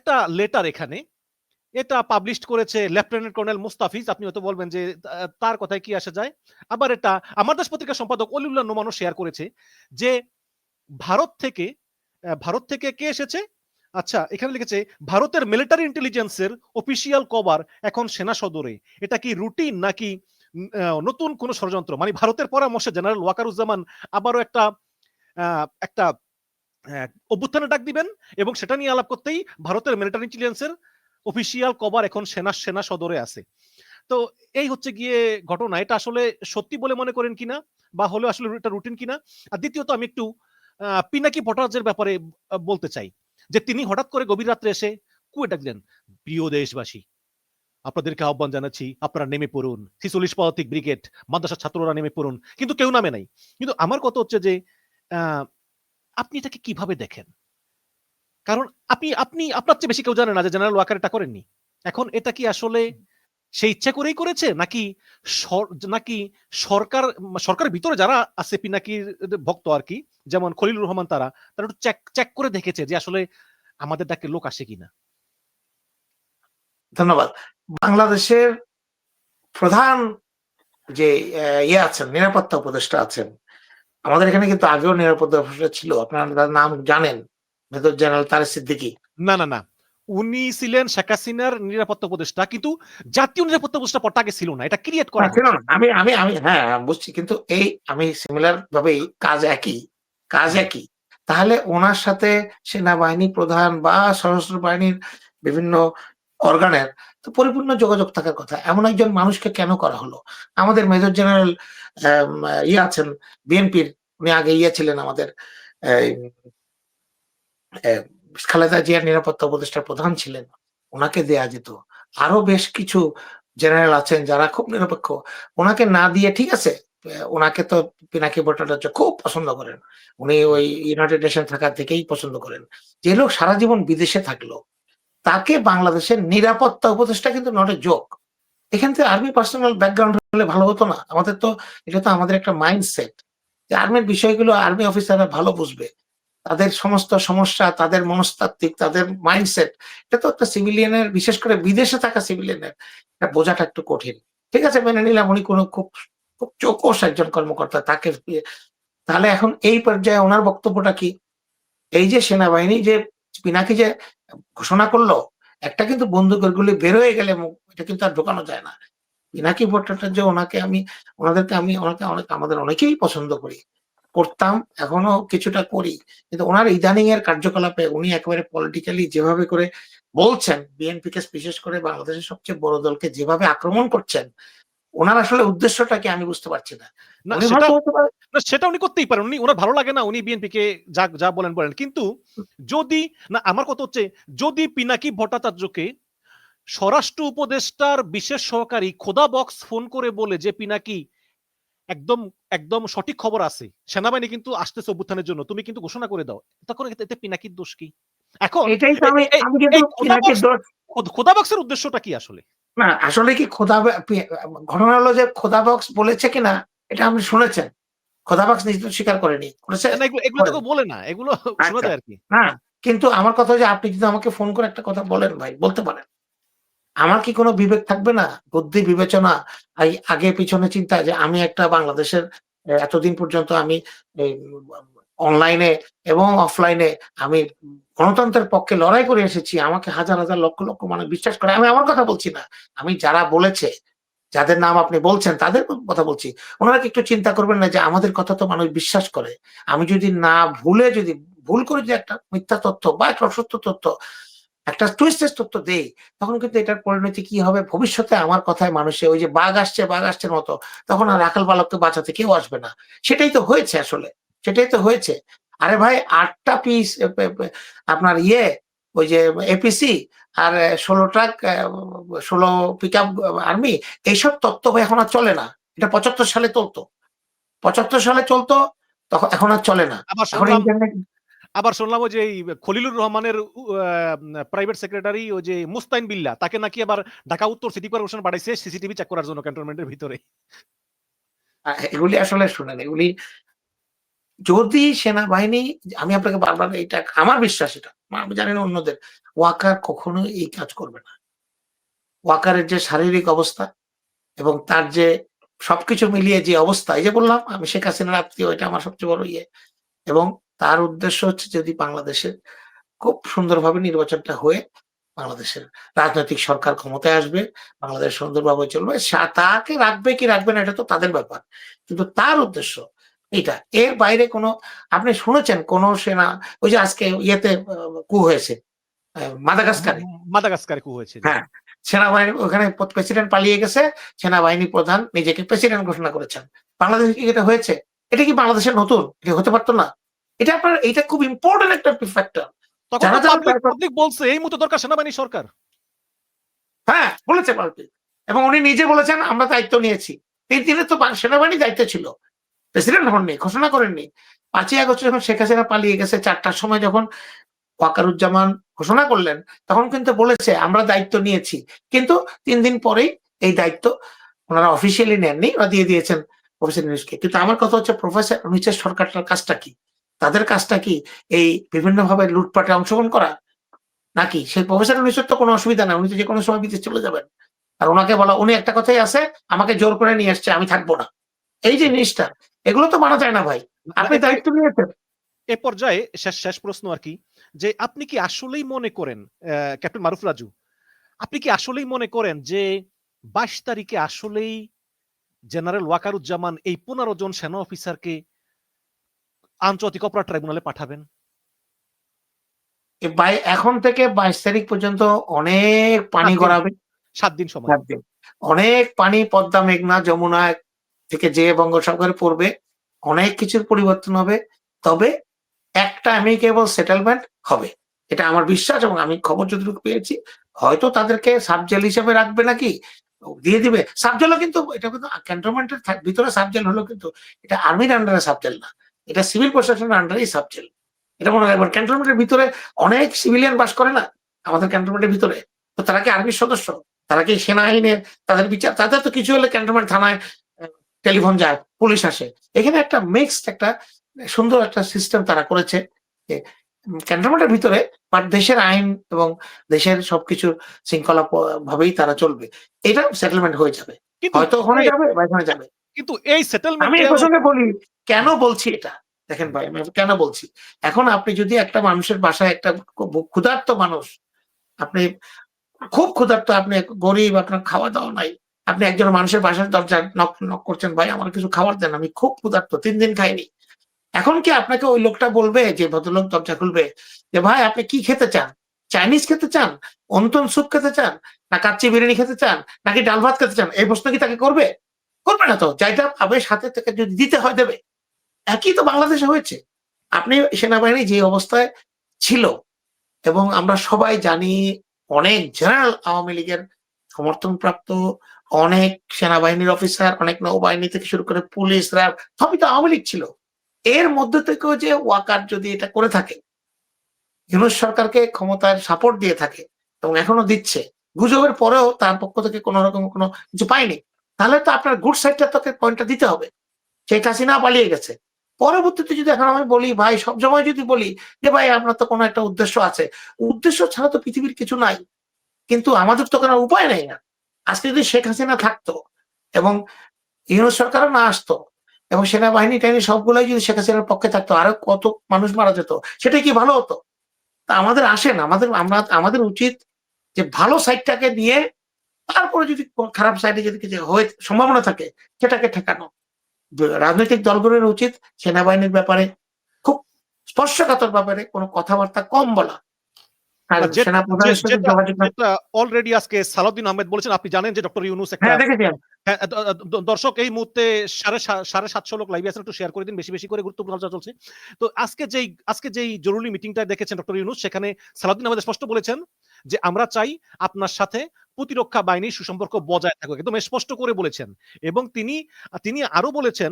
একটা লেটার এখানে, এটা পাবলিশ করেছে লেফটেন্যান্ট কর্নেল মুস্তাফিজ। আপনি হয়তো বলবেন যে তার কথায় কি আসা যায়? আবার এটা আমার দেশ পত্রিকার সম্পাদক অলিউল্লাহ নোমানও শেয়ার করেছে যে, ভারত থেকে ভারত থেকে কে এসেছে? আচ্ছা এখানে লিখেছে, ভারতের মিলিটারি ইন্টেলিজেন্সের অফিসিয়াল কভার এখন সেনা সদরে। এটা কি রুটিন নাকি নতুন কোন ষড়যন্ত্র? মানে ভারতের পরামর্শে জেনারেল ওয়াকারুজ্জামান আবারও একটা একটা অভ্যুত্থানে ডাক দিবেন এবং সেটা নিয়ে আলাপ করতেই ভারতের মিলিটারি ইন্টেলিজেন্সের অফিসিয়াল কভার এখন সেনা সেনা সদরে আছে। তো এই হচ্ছে গিয়ে ঘটনা। এটা আসলে সত্যি বলে মনে করেন কিনা বা হলে আসলে এটা রুটিন কিনা? আর দ্বিতীয়ত আমি একটু পিনাকি ভট্টাচার্যের ব্যাপারে বলতে চাই। যে তিনি হঠাৎ করে গভীর রাত্রে এসে কুয়ে ডাকলেন প্রিয় দেশবাসী, আপনাদেরকে আহ্বান জানাচ্ছি, আপনারা নেমে পড়ুন। ছিচল্লিশ পদাতিক ব্রিগেড, মাদ্রাসার ছাত্ররা নেমে পড়ুন। কিন্তু কেউ নামে নাই। কিন্তু আমার কথা হচ্ছে যে আপনি এটাকে কীভাবে দেখেন? কারণ আপনি আপনি আপনার চেয়ে বেশি কেউ জানে না যে জেনারেল ওয়াকার এটা করেননি। এখন এটা কি আসলে সে ইচ্ছা করেই করেছে? নাকি নাকি সরকার সরকারের ভিতরে যারা আছে পিনাকির ভক্ত আর কি যেমন খলিলুর রহমান তারা তারা একটু চেক চেক করে দেখেছে যে আসলে আমাদের ডাকে লোক আসে কিনা। ধন্যবাদ। বাংলাদেশের প্রধান যে ইয়ে আছেন নিরাপত্তা উপদেষ্টা আছেন আমাদের এখানে কিন্তু আগেও নিরাপত্তা উপদেষ্টা ছিল আপনারা তার নাম জানেন মেজর জেনারেল তারেক সিদ্দিকী না না না উনি ছিলেন শেখ হাসিনার নিরাপত্তা উপদেষ্টা কিন্তু জাতীয় নিরাপত্তা উপদেষ্টা পদটা আগে ছিল না এটা ক্রিয়েট করা ছিল না। আমি আমি আমি হ্যাঁ বুঝছি কিন্তু এই আমি সিমিলার ভাবে কাজ একই কাজ একই তাহলে ওনার সাথে সেনাবাহিনী প্রধান বা সশস্ত্র বাহিনীর বিভিন্ন অর্গানের তো পরিপূর্ণ যোগাযোগ থাকার কথা। এমন একজন মানুষকে কেন করা হলো? আমাদের মেজর জেনারেল ইয়ে আছেন, বিএনপির, উনি আগে ইয়ে ছিলেন আমাদের খালেদা জিয়ার নিরাপত্তা উপদেষ্টার প্রধান ছিলেন, ওনাকে দেয়া যেত। আরও বেশ কিছু জেনারেল আছেন যারা খুব নিরপেক্ষ। ওনাকে না দিয়ে, ঠিক আছে, ওনাকে তো পিনাকি ভট্টাচার্য খুব পছন্দ করেন। উনি ওই ইউনাইটেড নেশন থাকা থেকেই পছন্দ করেন। যে লোক সারা জীবন বিদেশে থাকল তাকে বাংলাদেশের নিরাপত্তা উপদেষ্টা কিন্তু নট এ যোগ এখান থেকে আর্মি পার্সোনাল ব্যাকগ্রাউন্ড হলে ভালো হতো না। আমাদের তো, এটা তো আমাদের একটা মাইন্ডসেট যে আর্মির বিষয়গুলো আর্মি অফিসাররা ভালো বুঝবে। তাদের সমস্ত সমস্যা, তাদের মনস্তাত্ত্বিক, তাদের মাইন্ডসেট এটা তো একটা সিভিলিয়ানের বিশেষ করে বিদেশে থাকা সিভিলিয়ানের এটা বোঝাটা একটু কঠিন। ঠিক আছে, মেনে নিলাম উনি কোনো খুব খুব চৌকস একজন কর্মকর্তা তাকে তাহলে এখন এই পর্যায়ে ওনার বক্তব্যটা কি? এই যে সেনাবাহিনী যে পিনাকি যে ঘোষণা করল, একটা কিন্তু বন্দুকের গুলি বের হয়ে গেলে এটা কিন্তু আর ঢোকানো যায় না। পিনাকি ভট্টাচার্য ওনাকে আমি, ওনাদেরকে আমি, ওনাকে অনেক, আমাদের অনেকেই পছন্দ করি। করতাম এখনও কিছুটা করি। কিন্তু ওনার ইদানিং এর কার্যকলাপে উনি একেবারে পলিটিক্যালি যেভাবে করে বলছেন বিএনপি কে বিশেষ করে বাংলাদেশের সবচেয়ে বড় দলকে যেভাবে আক্রমণ করছেন ওনার আসলে উদ্দেশ্যটা কি আমি বুঝতে পারছি না। না সেটা উনি করতেই পারেন। উনি ওনার ভালো লাগে না উনি বিএনপি কে যা যা বলেন বলেন। কিন্তু যদি না আমার কথা হচ্ছে যদি পিনাকি ভট্টাচার্যকে স্বরাষ্ট্র উপদেষ্টার বিশেষ সহকারী খোদা বক্স ফোন করে বলে যে পিনাকি একদম একদম সঠিক খবর আছে সেনাবাহিনী কিন্তু আসতেছে অভ্যুত্থানের জন্য তুমি কিন্তু ঘোষণা করে দাও। তখন এতে- পিনাকির দোষ কি? এখন এটাই তো আমি খোদা বক্সের উদ্দেশ্যটা কি আসলে? না আসলে কি খোদা ঘটনা হলো যে খোদা বক্স বলেছে কিনা এটা আপনি শুনেছেন? খোদা বক্স নিজে স্বীকার করেনি। এগুলো এগুলো তো বলে না এগুলো শোনা আচ্ছা। যায় আর কি। না কিন্তু আমার কথা যে আপনি যদি আমাকে ফোন করে একটা কথা বলেন ভাই বলতে পারেন। আমার কি কোনো বিবেক থাকবে না? বুদ্ধি বিবেচনা এই আগে পিছনে চিন্তা যে আমি একটা বাংলাদেশের এতদিন পর্যন্ত আমি অনলাইনে এবং অফলাইনে আমি গণতন্ত্রের পক্ষে লড়াই করে এসেছি, আমাকে হাজার হাজার লক্ষ লক্ষ মানুষ বিশ্বাস করে, আমি আমার কথা বলছি না। আমি যারা বলেছে, যাদের নাম আপনি বলছেন, তাদের কথা বলছি। ওনারা একটু চিন্তা করবেন না যে আমাদের কথা তো মানুষ বিশ্বাস করে? আমি যদি না ভুলে যদি, ভুল করে যদি একটা মিথ্যা তথ্য বা একটা অসত্য তথ্য, একটা টুইস্টেড তথ্য দেই, তখন কিন্তু এটার পরিণতি কি হবে? ভবিষ্যতে আমার কথায় মানুষে ওই যে বাঘ আসছে বাঘ আসছে মতো, তখন আর রাখাল বালককে বাঁচাতে কেউ আসবে না। সেটাই তো হয়েছে আসলে। সেটাই তো হয়েছে। আরে ভাই আটটা পিস আপনার ইয়ে ওই যে এপিসি আর ষোলো ট্রাক ষোলো পিক আপ আর্মি এইসব তত্ত্ব ভাই এখন আর চলে না। এটা পঁচাত্তর সালে চলতো। পঁচাত্তর সালে চলতো তখন এখন আর চলে না। আবার শুনলাম যে খলিলুর রহমানের প্রাইভেট সেক্রেটারি ওই যে মুস্তাইন বিল্লা তাকে নাকি আবার ঢাকা উত্তর সিটি কর্পোরেশন বাড়াইছে সিসিটিভি চেক করার জন্য ক্যান্টনমেন্টের ভিতরে। এগুলি আসলে শুনেন এগুলি যদি সেনাবাহিনী, আমি আপনাকে বারবার এটা, আমার বিশ্বাস এটা আমি জানি না অন্যদের, ওয়াকার কখনো এই কাজ করবে না। ওয়াকারের যে শারীরিক অবস্থা এবং তার যে সবকিছু মিলিয়ে যে অবস্থা, এই যে বললাম, আমি শেখ হাসিনার আত্মীয়, এটা আমার সবচেয়ে বড় ইয়ে। এবং তার উদ্দেশ্য হচ্ছে যদি বাংলাদেশের খুব সুন্দরভাবে নির্বাচনটা হয়ে বাংলাদেশের রাজনৈতিক সরকার ক্ষমতায় আসবে, বাংলাদেশ সুন্দরভাবে চলবে তাকে রাখবে কি রাখবে না, এটা তো তাদের ব্যাপার। কিন্তু তার উদ্দেশ্য এটা এর বাইরে কোনো আপনি শুনেছেন কোন সেনা ওই যে আজকে ইয়েতে কু হয়েছে মাদাগাস্কারে? মাদাগাস্কারে কু হয়েছে হ্যাঁ সেনাবাহিনী ওখানে প্রেসিডেন্ট পালিয়ে গেছে সেনাবাহিনী প্রধান নিজেকে প্রেসিডেন্ট ঘোষণা করেছেন। বাংলাদেশে কি এটা হয়েছে? এটা কি বাংলাদেশের নতুন? এটা হতে পারতো না। এটা আপনার এটা খুব ইম্পর্টেন্ট একটা ফ্যাক্টর পাবলিক বলছে এই মুহূর্তে দরকার সেনাবাহিনী সরকার। হ্যাঁ বলেছে পাল্টে। এবং উনি নিজে বলেছেন আমরা দায়িত্ব নিয়েছি। তিন দিনে তো সেনাবাহিনী দায়িত্ব ছিল। প্রেসিডেন্ট হননি ঘোষণা করেননি পাঁচই আগস্ট যখন শেখ হাসিনা পালিয়ে গেছে, চারটার সময় যখন ওয়াকারুজ্জামান ঘোষণা করলেন, তখন কিন্তু বলেছে, আমরা দায়িত্ব নিয়েছি। কিন্তু তিন দিন পরেই এই দায়িত্ব ওনারা অফিসিয়ালি নেননি, ওরা দিয়ে দিয়েছেন প্রফেসর ইউনুসকে কিন্তু আমার কথা হচ্ছে প্রফেসর ইউনুসের সরকারটার কাজটা কি? তাদের কাজটা কি, এই বিভিন্নভাবে লুটপাটে অংশগ্রহণ করা? নাকি সেই প্রফেসর ইউনুসের তো কোনো অসুবিধা নাই, উনি তো যে কোনো সময় বিদেশ চলে যাবেন। আর ওনাকে বলা, উনি একটা কথাই আছে, আমাকে জোর করে নিয়ে আসছে, আমি থাকব না। এই যে জিনিসটা এগুলো তো মানা যায় না ভাই। আপনি দায়িত্ব নিয়েছেন। এ পর্যায়ে শেষ শেষ প্রশ্ন আর কি যে আপনি কি আসলেই মনে করেন ক্যাপ্টেন মারুফ রাজু আপনি কি আসলেই মনে করেন যে বাইশ তারিখে আসলেই জেনারেল ওয়াকারুজ্জামান এই পনেরো জন সেনা অফিসারকে আন্তর্জাতিক অপরাধ ট্রাইব্যুনালে পাঠাবেন? এখন থেকে বাইশ তারিখ পর্যন্ত অনেক পানি গড়াবে সাত দিন সময়। অনেক পানি পদ্মা মেঘনা যমুনা থেকে যে বঙ্গোপসাগরে পড়বে, অনেক কিছুর পরিবর্তন হবে, তবে একটা অ্যামিকেবল সেটেলমেন্ট হবে। এটা আমার বিশ্বাস এবং আমি খবর যতটুকু পেয়েছি, হয়তো তাদেরকে সাবজেল হিসেবে রাখবে নাকি? দিয়ে দিবে। সাবজেলও কিন্তু, এটা কিন্তু ক্যান্টনমেন্টের ভিতরে সাবজেল হলো কিন্তু এটা আর্মির আন্ডারে সাবজেল না। এটা সিভিল প্রশাসনের আন্ডারেই সাবজেল। এটা মনে রাখবেন ক্যান্টনমেন্টের ভিতরে অনেক সিভিলিয়ান বাস করে না, আমাদের ক্যান্টনমেন্টের ভিতরে। তো তারা কি আর্মির সদস্য? তারা কি সেনাবাহিনীর? তাদের বিচার তাদের তো কিছু হলে ক্যান্টনমেন্ট থানায় টেলিফোন যায় পুলিশ আসে। এখানে একটা মিক্সড একটা সুন্দর একটা সিস্টেম তারা করেছে যে ক্যান্টনমেন্টের ভিতরে বাট দেশের আইন এবং দেশের সবকিছু শৃঙ্খলা ভাবেই তারা চলবে। এটা সেটেলমেন্ট হয়ে যাবে। হয়তো ওখানে যাবে বা এখানে যাবে। কিন্তু এই সেটেলমেন্ট আমি এই প্রসঙ্গে বলি কেন বলছি এটা? দেখেন ভাই আমি কেন বলছি? এখন আপনি যদি একটা মানুষের বাসায় একটা ক্ষুধার্ত মানুষ আপনি খুব ক্ষুধার্ত আপনি গরিব আপনার খাওয়া দাওয়া নাই আপনি একজন মানুষের বাসার দরজা নক নক করছেন, ভাই, আমার কিছু খাবার দেন, আমি খুব ক্ষুধার্ত, তিন দিন খাইনি। এখন কি আপনাকে ওই লোকটা বলবে, যে ভদ্রলোক দরজা খুলবে, যে, ভাই, আপনি কি খেতে চান? চাইনিজ খেতে চান? অন্তন স্যুপ খেতে চান? না কাচ্চি বিরিয়ানি খেতে চান? নাকি ডাল ভাত খেতে চান? এই প্রশ্ন কি তাকে করবে? করবে না তো, যাইটা পাবে সাথে থেকে যদি দিতে হয়, দেবে। একই তো বাংলাদেশে হয়েছে। আপনি সেনাবাহিনী যে অবস্থায় ছিল, এবং আমরা সবাই জানি, অনেক জেনারেল আওয়ামী লীগের সমর্থন সমর্থনপ্রাপ্ত অনেক সেনাবাহিনীর অফিসার অনেক নৌবাহিনী থেকে শুরু করে পুলিশ র্যাব সবই তো আওয়ামী লীগ ছিল। এর মধ্যে থেকেও যে ওয়াকার যদি এটা করে থাকে, ইউনুস সরকারকে ক্ষমতার সাপোর্ট দিয়ে থাকে এবং এখনও দিচ্ছে, গুজবের পরেও তার পক্ষ থেকে কোনো রকম কোনো কিছু পায়নি, তাহলে তো আপনার গুড সাইডটা তোকে পয়েন্টটা দিতে হবে। শেখ হাসিনা পালিয়ে গেছে। পরবর্তীতে যদি এখন আমি বলি, ভাই সবসময় যদি বলি যে, ভাই, আপনার তো কোনো একটা উদ্দেশ্য আছে। উদ্দেশ্য ছাড়া তো পৃথিবীর কিছু নাই। কিন্তু আমাদের তো কোনো উপায় নেই না। আজকে যদি শেখ হাসিনা থাকতো এবং ইউনুস সরকারও না আসতো এবং সেনাবাহিনী টাইনি সবগুলোই যদি শেখ হাসিনার পক্ষে থাকতো, আরও কত মানুষ মারা যেত সেটাই কি ভালো হতো? তা আমাদের আসেন আমাদের, আমরা, আমাদের উচিত যে ভালো সাইডটাকে নিয়ে তারপরে যদি খারাপ সাইডে যদি কিছু হয়ে, সম্ভাবনা থাকে, সেটাকে ঠেকানো। রাজনৈতিক দলগুলোর উচিত সেনাবাহিনীর ব্যাপারে খুব স্পর্শকাতর ব্যাপারে কোনো কথাবার্তা কম বলা। অলরেডি আজকে সালাউদ্দিন আহমেদ বলেছেন আপনি জানেন যে ডক্টর ইউনুস একটা হ্যাঁ দর্শক এই মুহূর্তে সাড়ে সাড়ে সাতশো লোক লাইভে আছেন, একটু শেয়ার করে দিন, বেশি বেশি করে গুরুত্বপূর্ণ আলোচনা চলছে। তো আজকে যেই আজকে যেই জরুরি মিটিংটা দেখেছেন ডক্টর ইউনুস, সেখানে সালাউদ্দিন আহমেদ স্পষ্ট বলেছেন যে আমরা চাই আপনার সাথে প্রতিরক্ষা বাহিনীর সুসম্পর্ক বজায় থাকুক, একদম স্পষ্ট করে বলেছেন। এবং তিনি তিনি আরও বলেছেন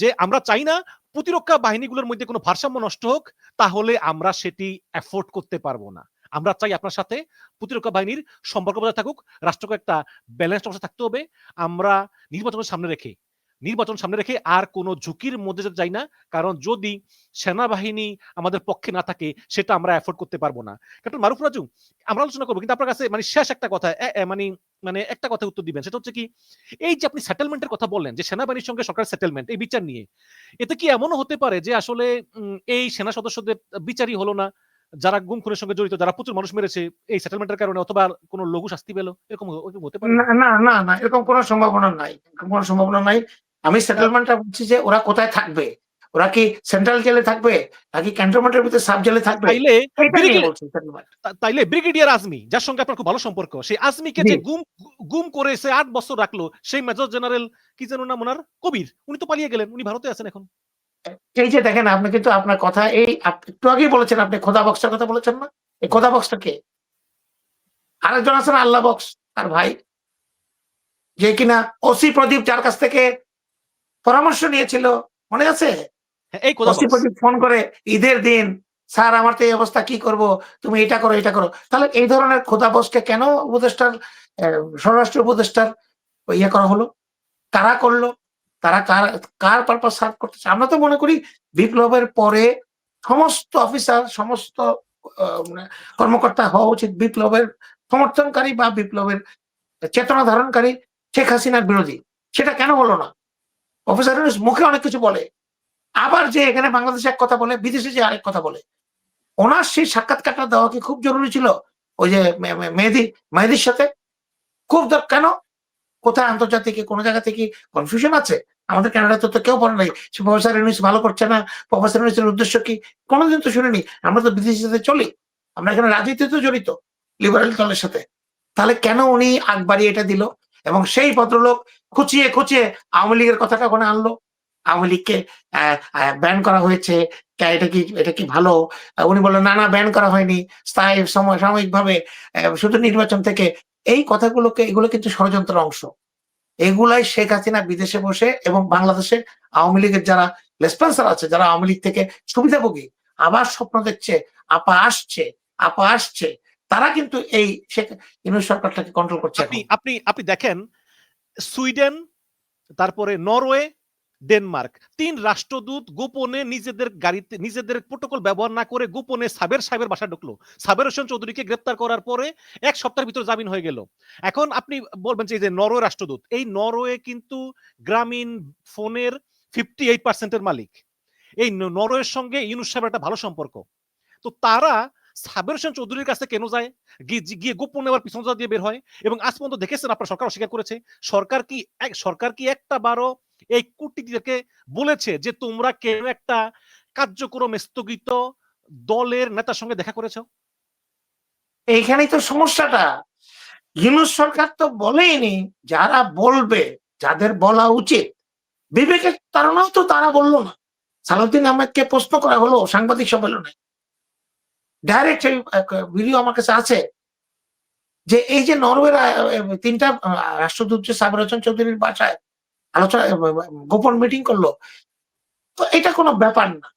যে আমরা চাই না প্রতিরক্ষা বাহিনীগুলোর মধ্যে কোনো ভারসাম্য নষ্ট হোক, তাহলে আমরা সেটি অ্যাফোর্ড করতে পারব না। আমরা চাই আপনার সাথে প্রতিরক্ষা বাহিনীর সম্পর্ক বজায় থাকুক, রাষ্ট্রকে একটা ব্যালেন্স অবস্থা থাকতে হবে, আমরা নির্বাচনের সামনে রেখে, নির্বাচন সামনে রেখে আর কোনো ঝুঁকির মধ্যে যেতে চাই না, কারণ যদি সেনাবাহিনী আমাদের পক্ষে না থাকে, সেটা আমরা এফোর্ড করতে পারব না। ক্যাপ্টেন মারুফ রাজু, আমরা আলোচনা করব, কিন্তু আপনার কাছে মানে শেষ একটা কথা মানে মানে একটা কথা উত্তর দিবেন, সেটা হচ্ছে কি, এই যে আপনি সেটেলমেন্টের কথা বললেন, যে সেনাবাহিনীর সঙ্গে সরকার সেটেলমেন্ট এই বিচার নিয়ে, এতে কি এমনও হতে পারে যে আসলে এই সেনা সদস্যদের বিচারই হলো না? যারা গুম খুনের সঙ্গে জড়িত যারা প্রচুর মানুষ মেরেছে এই সেটেলমেন্টের কারণে অথবা কোনো লঘু শাস্তি পেল? এরকম হতে পারে? না না না এরকম কোনো সম্ভাবনা নাই এরকম কোনো সম্ভাবনা নাই। আমি সেটেলমেন্টটা বলছি যে ওরা কোথায় থাকবে? ওরা কি সেন্ট্রাল জেলে থাকবে? নাকি ক্যান্টনমেন্টের ভিতরে সাব জেলে থাকবে? তাইলে তাইলে ব্রিগেডিয়ার আজমি যার সঙ্গে আপনার খুব ভালো সম্পর্ক সেই আজমিকে যে গুম গুম করে সে আট বছর রাখল সেই মেজর জেনারেল কি যেন নাম ওনার? কবির। উনি তো পালিয়ে গেলেন উনি ভারতে আছেন এখন। এই যে দেখেন আপনি কিন্তু আপনার কথা এই একটু আগেই বলেছেন আপনি খোদা বক্সটার কথা বলেছেন না? এই খোদা বক্সটা কে? আরেকজন আছেন আল্লাহ বক্স আর ভাই যে কিনা ওসি প্রদীপ যার কাছ থেকে পরামর্শ নিয়েছিল মনে আছে? হ্যাঁ, এই ওসি প্রদীপ ফোন করে ঈদের দিন স্যার আমার তো এই অবস্থা কি করব? তুমি এটা করো এটা করো। তাহলে এই ধরনের খোদা বসকে কেন উপদেষ্টার স্বরাষ্ট্র উপদেষ্টার ইয়ে করা হলো? কারা করল? তারা কার কার পারপাস সার্ভ করতেছে? আমরা তো মনে করি বিপ্লবের পরে সমস্ত অফিসার সমস্ত মানে কর্মকর্তা হওয়া উচিত বিপ্লবের সমর্থনকারী বা বিপ্লবের চেতনা ধারণকারী শেখ হাসিনার বিরোধী। সেটা কেন হলো না? অফিসার মুখে অনেক কিছু বলে। আবার যে এখানে বাংলাদেশে এক কথা বলে, বিদেশে যে আরেক কথা বলে। ওনার সেই সাক্ষাৎকারটা দেওয়া কি খুব জরুরি ছিল? ওই যে মেহেদি, মেহেদির সাথে? খুব কেন? কোথায় আন্তর্জাতিক, কোনো জায়গা থেকে কনফিউশন আছে? আমাদের কানাডাতে তো কেউ বলে নাই সে প্রফেসর ইউনিস ভালো করছে না, প্রফেসর ইউনিসের উদ্দেশ্য কি? কোনোদিন তো শুনিনি। আমরা তো বিদেশের সাথে চলি। আমরা এখানে রাজনীতিতে জড়িত লিবারেল দলের সাথে। তাহলে কেন উনি আগ বাড়িয়ে এটা দিল? এবং সেই ভদ্রলোক খুচিয়ে খুচিয়ে আওয়ামী লীগের কথাটা ওখানে আনলো? আওয়ামী লীগকে ব্যান করা হয়েছে। এটা কি এটা কি ভালো? উনি বললেন, না না ব্যান করা হয়নি। স্থায়ী সময়, সাময়িকভাবে শুধু নির্বাচন থেকে এই কথাগুলোকে এগুলো কিন্তু ষড়যন্ত্রের অংশ। এগুলাই শেখ হাসিনা বিদেশে বসে এবং বাংলাদেশে আওয়ামী লীগের যারা রেসপন্সার আছে যারা আওয়ামী লীগ থেকে সুবিধাভোগী আবার স্বপ্ন দেখছে আপা আসছে আপা আসছে তারা কিন্তু এই শেখ ইউনুস সরকারটাকে কন্ট্রোল করছে আপনি আপনি আপনি দেখেন সুইডেন তারপরে নরওয়ে ডেনমার্ক। তিন রাষ্ট্রদূত গোপনে নিজেদের গাড়িতে, নিজেদের প্রোটোকল ব্যবহার না করে গোপনে সাবের সাহেবের বাসা ঢুকলো। সাবের হোসেন চৌধুরীকে গ্রেপ্তার করার পরে এক সপ্তাহের ভিতর জামিন হয়ে গেল। এখন আপনি বলবেন যে নরওয়ে রাষ্ট্রদূত, এই নরওয়ে কিন্তু গ্রামীণ ফোনের ফিফটি এইট পার্সেন্টের মালিক। এই নরওয়ের সঙ্গে ইউনুস সাহেবের একটা ভালো সম্পর্ক। তো তারা সাবের হোসেন চৌধুরীর কাছে কেন যায়? গিয়ে গোপনে আবার পিছন দিয়ে বের হয় এবং আজ পর্যন্ত দেখেছেন আপনার সরকার অস্বীকার করেছে। সরকার কি সরকার কি একটা বারো এই কূটনীতিদেরকে বলেছে যে, তোমরা কেন একটা কার্যক্রম স্থগিত দলের নেতার সঙ্গে দেখা করেছ? এইখানেই তো সমস্যাটা। ইউনুস সরকার তো বলেইনি, যারা বলবে, যাদের বলা উচিত। বিবেকের তারণাও তো তারা বলল না। সালাউদ্দিন আহমেদকে প্রশ্ন করা হলো সাংবাদিক সম্মেলনে। ডাইরেক্ট ভিডিও আমার কাছে আছে যে, এই যে নরওয়ের তিনটা রাষ্ট্রদূত যে সাবির চৌধুরীর বাসায় আলোচনা, গোপন মিটিং করল। তো এটা কোনো ব্যাপার না।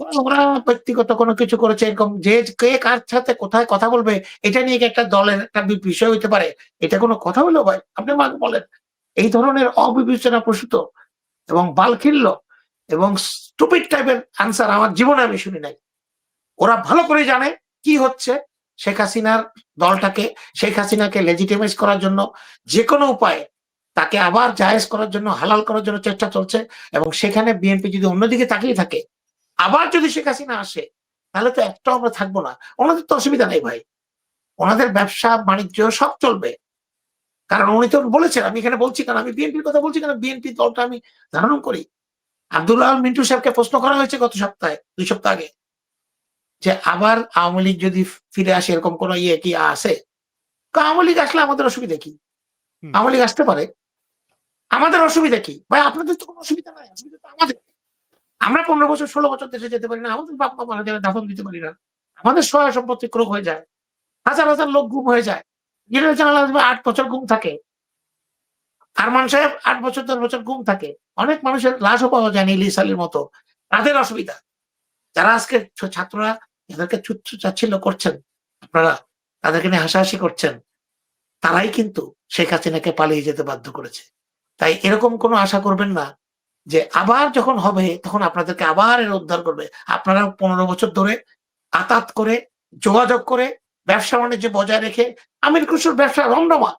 ওরা ব্যক্তিগত কোনো কিছু করেছে, এরকম যে কে কার সাথে কোথায় কথা বলবে, এটা নিয়ে একটা দলের একটা বিষয় হইতে পারে? এটা কোনো কথা হলো ভাই? আপনি আমাকে বলেন। এই ধরনের অবিবেচনা প্রসূত এবং বালখিল্য এবং স্টুপিড টাইপের আনসার আমার জীবনে আমি শুনি নাই। ওরা ভালো করে জানে কি হচ্ছে শেখ হাসিনার দলটাকে, শেখ হাসিনাকে লেজিটিমাইজ করার জন্য যে কোনো উপায়ে তাকে আবার জায়েজ করার জন্য হালাল করার জন্য চেষ্টা চলছে এবং সেখানে বিএনপি যদি অন্যদিকে তাকিয়ে থাকে আবার যদি শেখ হাসিনা আসে তাহলে তো একটাও আমরা থাকব না। ওনাদের তো অসুবিধা নেই ভাই। ওনাদের ব্যবসা বাণিজ্য সব চলবে। কারণ উনি তো বলেছেন আমি এখানে বলছি কারণ আমি বিএনপির কথা বলছি কারণ বিএনপি দলটা আমি ধারণ করি। আব্দুল্লাহ মিন্টু সাহেবকে প্রশ্ন করা হয়েছে গত সপ্তাহে দুই সপ্তাহ আগে যে আবার আওয়ামী লীগ যদি ফিরে আসে এরকম কোন ইয়ে কি আছে তো আওয়ামী লীগ আসলে আমাদের অসুবিধা কি। আওয়ামী লীগ আসতে পারে। আমাদের অসুবিধা কি? ভাই, আপনাদের তো কোনো অসুবিধা নাই, অসুবিধা তো আমাদের। আমরা পনেরো বছর, ষোলো বছর দেশে যেতে পারি না, আমাদের বাপ মা মারা যাবে, দাফন দিতে পারি না। আমাদের সহায় সম্পত্তি ক্রোক হয়ে যায়। হাজার হাজার লোক গুম হয়ে যায়। জেনারেশন আলাদা আট বছর গুম থাকে। আরমান সাহেব আট বছর, দশ বছর গুম থাকে। অনেক মানুষের লাশও পাওয়া যায় ইলিশ আলীর মতো। তাদের অসুবিধা। যারা আজকে ছাত্ররা এদেরকে চুচ্ছ চাচ্ছিল্য করছেন, আপনারা তাদেরকে নিয়ে হাসাহাসি করছেন, তারাই কিন্তু শেখ হাসিনাকে পালিয়ে যেতে বাধ্য করেছে। তাই এরকম কোনো আশা করবেন না যে আবার যখন হবে, তখন আপনাদেরকে আবার এর উদ্ধার করবে। আপনারা পনেরো বছর ধরে আতাত করে, যোগাযোগ করে, ব্যবসা বাণিজ্য বজায় রেখে, আমির খুশুর ব্যবসা রমরমা